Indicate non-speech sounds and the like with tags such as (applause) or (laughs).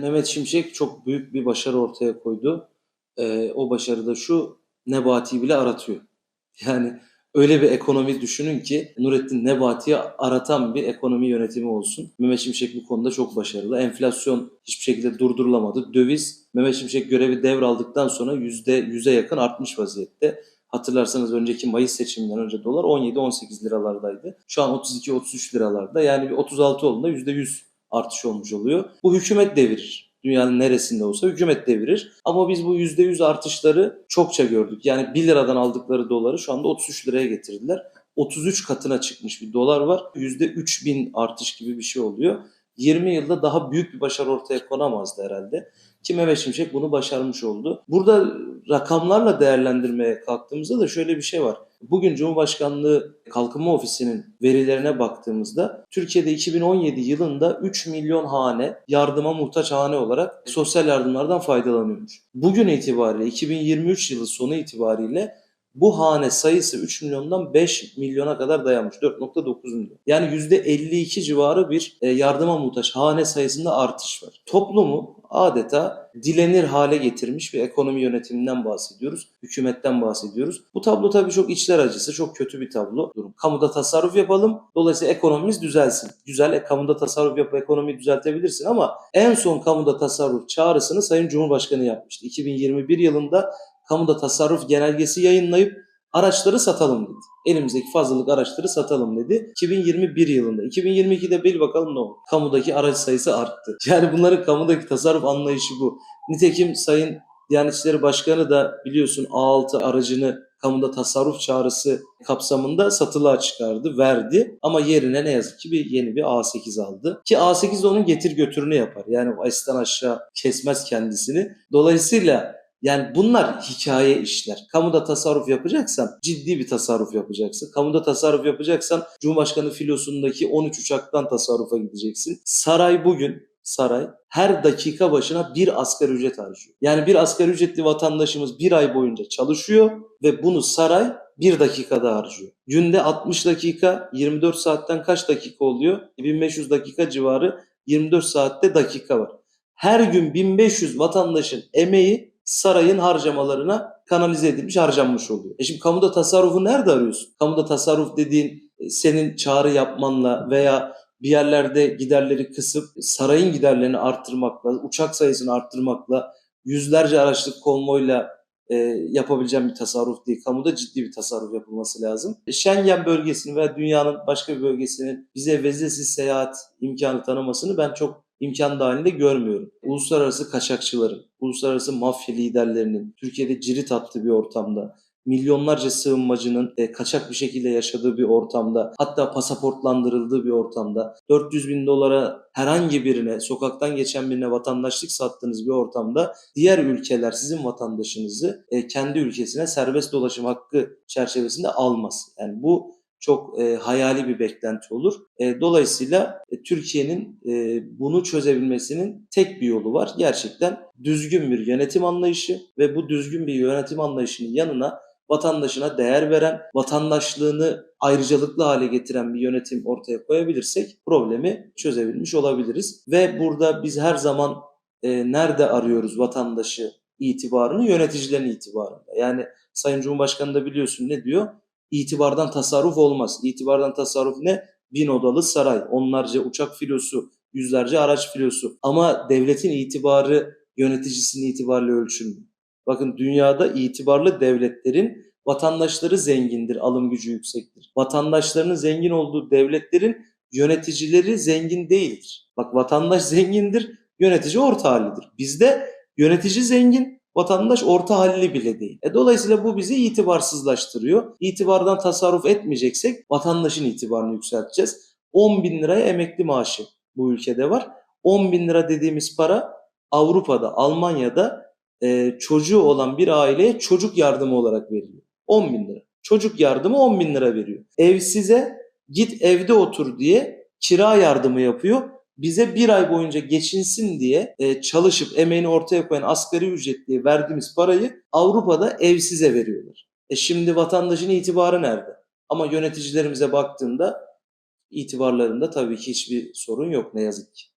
Mehmet Şimşek çok büyük bir başarı ortaya koydu. Ee, o başarı da şu, Nebati bile aratıyor. (laughs) Yani öyle bir ekonomi düşünün ki Nurettin Nebati'yi aratan bir ekonomi yönetimi olsun. Mehmet Şimşek bu konuda çok başarılı. Enflasyon hiçbir şekilde durdurulamadı. Döviz Mehmet Şimşek görevi devraldıktan sonra %100'e yakın artmış vaziyette. Hatırlarsanız önceki Mayıs seçiminden önce dolar 17-18 liralardaydı. Şu an 32-33 liralarda. Yani bir 36 olduğunda %100 artış olmuş oluyor. Bu hükümet devirir. Dünyanın neresinde olsa hükümet devirir. Ama biz bu %100 artışları çokça gördük. Yani 1 liradan aldıkları doları şu anda 33 liraya getirdiler. 33 katına çıkmış bir dolar var. %3000 artış gibi bir şey oluyor. 20 yılda daha büyük bir başarı ortaya konamazdı herhalde. Ki Mehmet Şimşek bunu başarmış oldu. Burada rakamlarla değerlendirmeye kalktığımızda da şöyle bir şey var. Bugün Cumhurbaşkanlığı Kalkınma Ofisi'nin verilerine baktığımızda Türkiye'de 2017 yılında 3 milyon hane yardıma muhtaç hane olarak sosyal yardımlardan faydalanıyormuş. Bugün itibariyle 2023 yılı sonu itibariyle bu hane sayısı 3 milyondan 5 milyona kadar dayanmış. 4.9 milyon. Yani %52 civarı bir e, yardıma muhtaç hane sayısında artış var. Toplumu adeta dilenir hale getirmiş bir ekonomi yönetiminden bahsediyoruz. Hükümetten bahsediyoruz. Bu tablo tabii çok içler acısı, çok kötü bir tablo. Durum. Kamuda tasarruf yapalım. Dolayısıyla ekonomimiz düzelsin. Güzel, e, kamuda tasarruf yapıp ekonomiyi düzeltebilirsin ama en son kamuda tasarruf çağrısını Sayın Cumhurbaşkanı yapmıştı. 2021 yılında kamuda tasarruf genelgesi yayınlayıp araçları satalım dedi. Elimizdeki fazlalık araçları satalım dedi. 2021 yılında. 2022'de bir bakalım ne oldu. Kamudaki araç sayısı arttı. (laughs) Yani bunların kamudaki tasarruf anlayışı bu. Nitekim Sayın Diyanet İşleri Başkanı da biliyorsun A6 aracını kamuda tasarruf çağrısı kapsamında satılığa çıkardı, verdi. Ama yerine ne yazık ki bir yeni bir A8 aldı. Ki A8 de onun getir götürünü yapar. Yani Ayşe'den aşağı kesmez kendisini. Dolayısıyla yani bunlar hikaye işler. Kamuda tasarruf yapacaksan ciddi bir tasarruf yapacaksın. Kamuda tasarruf yapacaksan Cumhurbaşkanı filosundaki 13 uçaktan tasarrufa gideceksin. Saray bugün saray her dakika başına bir asgari ücret harcıyor. Yani bir asgari ücretli vatandaşımız bir ay boyunca çalışıyor ve bunu saray bir dakikada harcıyor. Günde 60 dakika 24 saatten kaç dakika oluyor? 1500 dakika civarı 24 saatte dakika var. Her gün 1500 vatandaşın emeği sarayın harcamalarına kanalize edilmiş, harcanmış oluyor. E şimdi kamuda tasarrufu nerede arıyorsun? Kamuda tasarruf dediğin e, senin çağrı yapmanla veya bir yerlerde giderleri kısıp sarayın giderlerini arttırmakla, uçak sayısını arttırmakla, yüzlerce araçlık konvoyla e, yapabileceğim bir tasarruf değil. Kamuda ciddi bir tasarruf yapılması lazım. E, Schengen bölgesini veya dünyanın başka bir bölgesinin bize vezesiz seyahat imkanı tanımasını ben çok imkan dahilinde görmüyorum. Uluslararası kaçakçıların, uluslararası mafya liderlerinin Türkiye'de cirit attığı bir ortamda, milyonlarca sığınmacının e, kaçak bir şekilde yaşadığı bir ortamda, hatta pasaportlandırıldığı bir ortamda, 400 bin dolara herhangi birine, sokaktan geçen birine vatandaşlık sattığınız bir ortamda diğer ülkeler sizin vatandaşınızı e, kendi ülkesine serbest dolaşım hakkı çerçevesinde almaz. Yani bu çok e, hayali bir beklenti olur. E, dolayısıyla Türkiye'nin e, bunu çözebilmesinin tek bir yolu var. Gerçekten düzgün bir yönetim anlayışı ve bu düzgün bir yönetim anlayışının yanına vatandaşına değer veren, vatandaşlığını ayrıcalıklı hale getiren bir yönetim ortaya koyabilirsek problemi çözebilmiş olabiliriz. Ve burada biz her zaman e, nerede arıyoruz vatandaşı itibarını? Yöneticilerin itibarında. Yani Sayın Cumhurbaşkanı da biliyorsun ne diyor? İtibardan tasarruf olmaz. İtibardan tasarruf ne? Bin odalı saray, onlarca uçak filosu, yüzlerce araç filosu. Ama devletin itibarı yöneticisinin itibarıyla ölçülmüyor. Bakın dünyada itibarlı devletlerin vatandaşları zengindir, alım gücü yüksektir. Vatandaşlarının zengin olduğu devletlerin yöneticileri zengin değildir. Bak vatandaş (laughs) zengindir, yönetici orta hallidir. Bizde yönetici zengin, vatandaş orta halli bile değil. E dolayısıyla bu bizi itibarsızlaştırıyor. İtibardan tasarruf etmeyeceksek vatandaşın itibarını yükselteceğiz. 10 bin liraya emekli maaşı bu ülkede var. 10 bin lira dediğimiz para Avrupa'da, Almanya'da e, çocuğu olan bir aileye çocuk yardımı olarak veriliyor. 10 bin lira. Çocuk yardımı 10 bin lira veriyor. Evsize git evde otur diye kira yardımı yapıyor. Bize bir ay boyunca geçinsin diye e, çalışıp emeğini ortaya koyan asgari ücretliye verdiğimiz parayı Avrupa'da evsize veriyorlar. E şimdi vatandaşın itibarı nerede? Ama yöneticilerimize baktığında itibarlarında tabii ki hiçbir sorun yok ne yazık ki.